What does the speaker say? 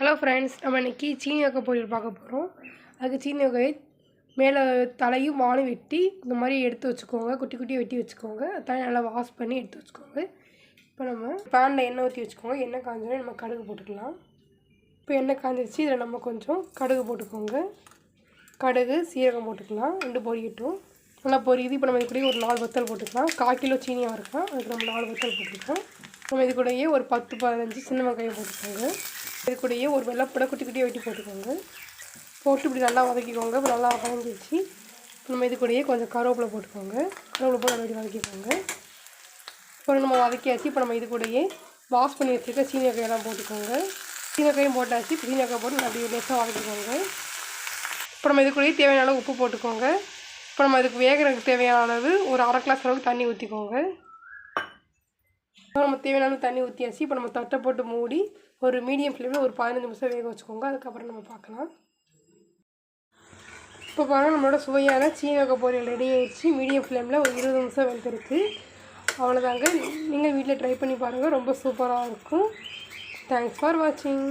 Hello friends நம்ம இன்றைக்கி சீனி வகை பொரியல் பார்க்க போகிறோம் அதுக்கு சீனி வகையை மேலே தலையும் வானும் வெட்டி இந்த மாதிரி எடுத்து வச்சுக்கோங்க. குட்டி குட்டியாக வெட்டி வச்சுக்கோங்க. தலை நல்லா வாஷ் பண்ணி எடுத்து வச்சுக்கோங்க. இப்போ நம்ம பேனில் எண்ணெய் ஊற்றி வச்சுக்கோங்க. எண்ணெய் காஞ்சோடனே நம்ம கடுகு போட்டுக்கலாம். இப்போ எண்ணெய் காஞ்சிருச்சு. இதில் நம்ம கொஞ்சம் கடுகு போட்டுக்கோங்க. கடுகு சீரகம் போட்டுக்கலாம். ரெண்டு பொரியட்டும். நல்லா பொரியுது. இப்போ நம்ம இது கூட ஒரு நாலு வத்தல் போட்டுக்கலாம். கால் கிலோ சீனியாக இருக்கலாம். அதுக்கு நம்ம நாலு வத்தல் போட்டுக்கலாம். நம்ம இது கூடயே ஒரு பத்து பதினஞ்சு சின்ன வெங்காயம் போட்டுக்கோங்க. இது கூடயே ஒரு வெள்ளைப்படை குட்டி குட்டியாக வெட்டி போட்டுக்கோங்க. போட்டு இப்படி நல்லா வதக்கிக்கோங்க. இப்போ நல்லா வதங்கிடுச்சு. இப்போ நம்ம இது கூடயே கொஞ்சம் கருவேப்பிலை போட்டுக்கோங்க. கருவேப்பிலை போட்டு நல்லா வதக்கிக்கோங்க. இப்போ நம்ம வதக்கியாச்சு. இப்போ நம்ம இது கூடயே வாஷ் பண்ணி வச்சுருக்க சீனியக்காயெல்லாம் போட்டுக்கோங்க. சீனக்காயும் போட்டாச்சு. இப்போ சீனக்காய் போட்டு நல்லா லேசாக வதக்கிக்கோங்க. இப்போ நம்ம இது கூடயே தேவையான அளவு உப்பு போட்டுக்கோங்க. இப்போ நம்ம இதுக்கு வேகிறதுக்கு தேவையான அளவு ஒரு அரை கிளாஸ் அளவுக்கு தண்ணி ஊற்றிக்கோங்க இப்போ நம்ம தேவையான தண்ணி ஊற்றியாச்சு இப்போ நம்ம தட்டை போட்டு மூடி ஒரு மீடியம் ஃப்ளேமில் ஒரு பதினஞ்சு நிமிஷம் வேக வச்சுக்கோங்க. அதுக்கப்புறம் நம்ம பார்க்கலாம். இப்போ பாருங்கள் நம்மளோட சுவையான சீனக பொரியல் ரெடி ஆகிடுச்சு மீடியம் ஃப்ளேமில் ஒரு இருபது நிமிஷம் வெந்திருக்கு. அவ்வளோதாங்க நீங்கள் வீட்டில் ட்ரை பண்ணி பாருங்கள் ரொம்ப சூப்பராக இருக்கும். தேங்க்ஸ் ஃபார் வாட்சிங்